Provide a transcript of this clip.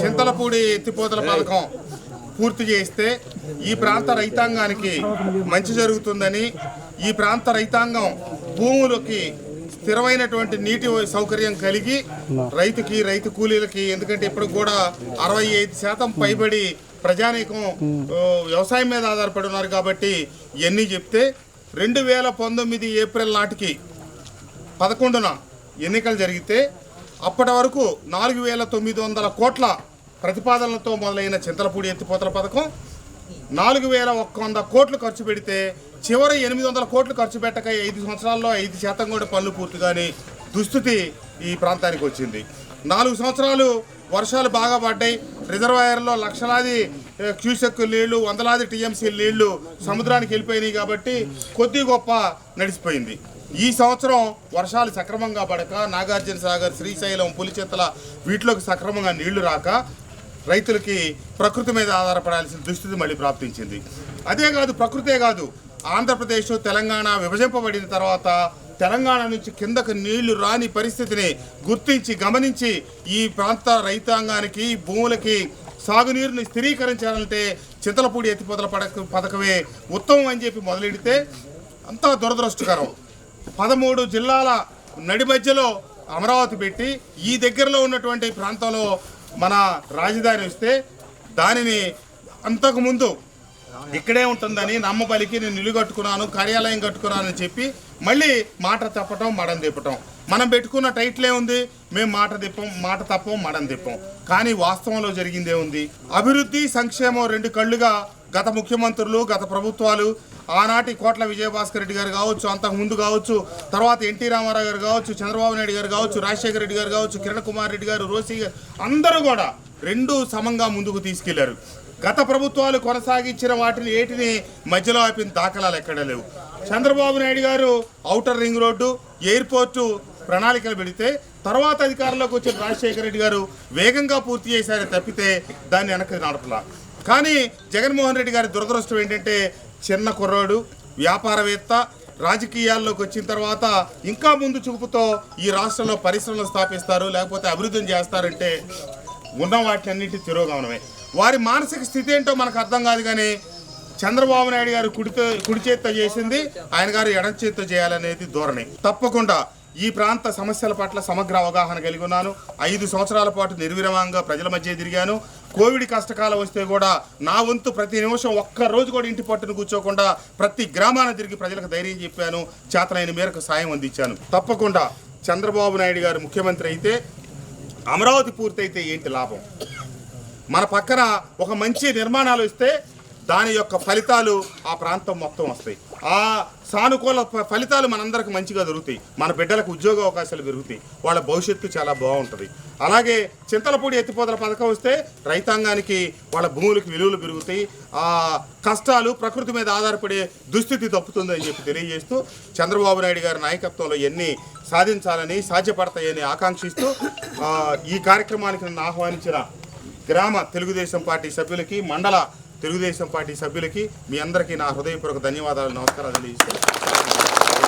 చింతలపూడి ఎత్తిపోతల పథకం పూర్తి చేస్తే ఈ ప్రాంత రైతాంగానికి మంచి జరుగుతుందని ఈ ప్రాంత రైతాంగం భూములకి స్థిరమైనటువంటి నీటి సౌకర్యం కలిగి రైతుకి రైతు కూలీలకి ఎందుకంటే ఇప్పుడు కూడా అరవై ఐదు శాతం పైబడి ప్రజానీకం వ్యవసాయం మీద ఆధారపడి ఉన్నారు కాబట్టి ఇవన్నీ చెప్తే రెండు వేల పంతొమ్మిది ఏప్రిల్ నాటికి పదకొండున ఎన్నికలు జరిగితే అప్పటి వరకు నాలుగు వేల తొమ్మిది వందల కోట్ల ప్రతిపాదనలతో మొదలైన చింతలపూడి ఎత్తిపోతల పథకం నాలుగు వేల ఒక్క వంద కోట్లు ఖర్చు పెడితే చివరి ఎనిమిది వందల కోట్లు ఖర్చు పెట్టక ఐదు సంవత్సరాల్లో ఐదు శాతం కూడా పనులు పూర్తిగాని దుస్థితి ఈ ప్రాంతానికి వచ్చింది. నాలుగు సంవత్సరాలు వర్షాలు బాగా పడ్డాయి. రిజర్వాయర్లో లక్షలాది క్యూసెక్ నీళ్ళు వందలాది టీఎంసీ నీళ్ళు సముద్రానికి వెళ్ళిపోయినాయి కాబట్టి కొద్ది గొప్ప నడిచిపోయింది. ఈ సంవత్సరం వర్షాలు సక్రమంగా పడక నాగార్జున సాగర్ శ్రీశైలం పులిచెత్తల వీటిలోకి సక్రమంగా నీళ్ళు రాక రైతులకి ప్రకృతి మీద ఆధారపడాల్సిన దుస్థితి మళ్ళీ ప్రాప్తించింది. అదే కాదు ప్రకృతే కాదు. ఆంధ్రప్రదేశ్ తెలంగాణ విభజింపబడిన తర్వాత తెలంగాణ నుంచి కిందకు నీళ్ళు రాని పరిస్థితిని గుర్తించి గమనించి ఈ ప్రాంత రైతాంగానికి భూములకి సాగునీరుని స్థిరీకరించాలంటే చింతలపూడి ఎత్తిపోతల పడక పథకమే ఉత్తమం అని చెప్పి మొదలెడితే అంతా దురదృష్టకరం. పదమూడు జిల్లాల నడి మధ్యలో అమరావతి పెట్టి ఈ దగ్గరలో ఉన్నటువంటి ప్రాంతంలో మన రాజధాని వస్తే దానిని అంతకుముందు ఇక్కడే ఉంటుందని నమ్మబలికి నేను ఇల్లు కట్టుకున్నాను కార్యాలయం కట్టుకున్నానని చెప్పి మళ్ళీ మాట తప్పటం మడం తిప్పటం. మనం పెట్టుకున్న టైట్లే ఉంది మేము మాట తిప్పం మాట తప్పం మడం తిప్పం. కానీ వాస్తవంలో జరిగిందే ఉంది అభివృద్ధి సంక్షేమం రెండు కళ్ళుగా గత ముఖ్యమంత్రులు గత ప్రభుత్వాలు ఆనాటి కోట్ల విజయభాస్కర్ రెడ్డి గారు కావచ్చు అంతకు ముందు కావచ్చు తర్వాత ఎన్టీ రామారావు గారు కావచ్చు చంద్రబాబు నాయుడు గారు కావచ్చు రాజశేఖర రెడ్డి గారు కావచ్చు కిరణ్ కుమార్ రెడ్డి గారు రోసి గారు అందరూ కూడా రెండు సమంగా ముందుకు తీసుకెళ్ళారు. గత ప్రభుత్వాలు కొనసాగించిన వాటిని ఏటిని మధ్యలో ఆపిన దాఖలాలు ఎక్కడ లేవు. చంద్రబాబు నాయుడు గారు ఔటర్ రింగ్ రోడ్డు ఎయిర్పోర్టు ప్రణాళికలు పెడితే తర్వాత అధికారంలోకి వచ్చిన రాజశేఖర రెడ్డి గారు వేగంగా పూర్తి చేశారని తప్పితే దాన్ని వెనక్కి నడపలా. కానీ జగన్మోహన్ రెడ్డి గారి దురదృష్టం ఏంటంటే చిన్న కుర్రాడు వ్యాపారవేత్త రాజకీయాల్లోకి వచ్చిన తర్వాత ఇంకా ముందు చూపుతో ఈ రాష్ట్రంలో పరిశ్రమలు స్థాపిస్తారు లేకపోతే అభివృద్ధిని చేస్తారంటే ఉన్న వాటిని అన్నిటి తిరోగమనమే. వారి మానసిక స్థితి ఏంటో మనకు అర్థం కాదు కానీ చంద్రబాబు నాయుడు గారు కుడితో కుడి చేత్తో చేసింది ఆయన గారు ఎడం చేత్తో చేయాలనేది ధోరణి. తప్పకుండా ఈ ప్రాంత సమస్యల పట్ల సమగ్ర అవగాహన కలిగి ఉన్నాను. ఐదు సంవత్సరాల పాటు నిర్విరామంగా ప్రజల మధ్య తిరిగాను. కోవిడ్ కష్టకాలం వస్తే కూడా నా వంతు ప్రతి నిమిషం ఒక్క రోజు కూడా ఇంటి పట్టును కూర్చోకుండా ప్రతి గ్రామాన తిరిగి ప్రజలకు ధైర్యం చెప్పాను. చేతనైన మేరకు సాయం అందించాను. తప్పకుండా చంద్రబాబు నాయుడు గారు ముఖ్యమంత్రి అయితే అమరావతి పూర్తయితే ఏంటి లాభం? మన పక్కన ఒక మంచి నిర్మాణాలు ఇస్తే దాని యొక్క ఫలితాలు ఆ ప్రాంతం మొత్తం వస్తాయి. ఆ సానుకూల ఫలితాలు మనందరికి మంచిగా దొరుకుతాయి. మన బిడ్డలకు ఉద్యోగ అవకాశాలు పెరుగుతాయి. వాళ్ళ భవిష్యత్తు చాలా బాగుంటుంది. అలాగే చింతలపూడి ఎత్తిపోతల పథకం వస్తే రైతాంగానికి వాళ్ళ భూములకు విలువలు పెరుగుతాయి. ఆ కష్టాలు ప్రకృతి మీద ఆధారపడే దుస్థితి తప్పుతుందని చెప్పి తెలియజేస్తూ చంద్రబాబు నాయుడు గారి నాయకత్వంలో ఎన్ని సాధించాలని సాధ్యపడతాయని ఆకాంక్షిస్తూ ఈ కార్యక్రమానికి నన్ను ఆహ్వానించిన గ్రామ తెలుగుదేశం పార్టీ సభ్యులకి మండల తెలుగుదేశం పార్టీ సభ్యులకి మీ అందరికీ నా హృదయపూర్వక ధన్యవాదాలు నమస్కారాలు తెలియజేస్తాను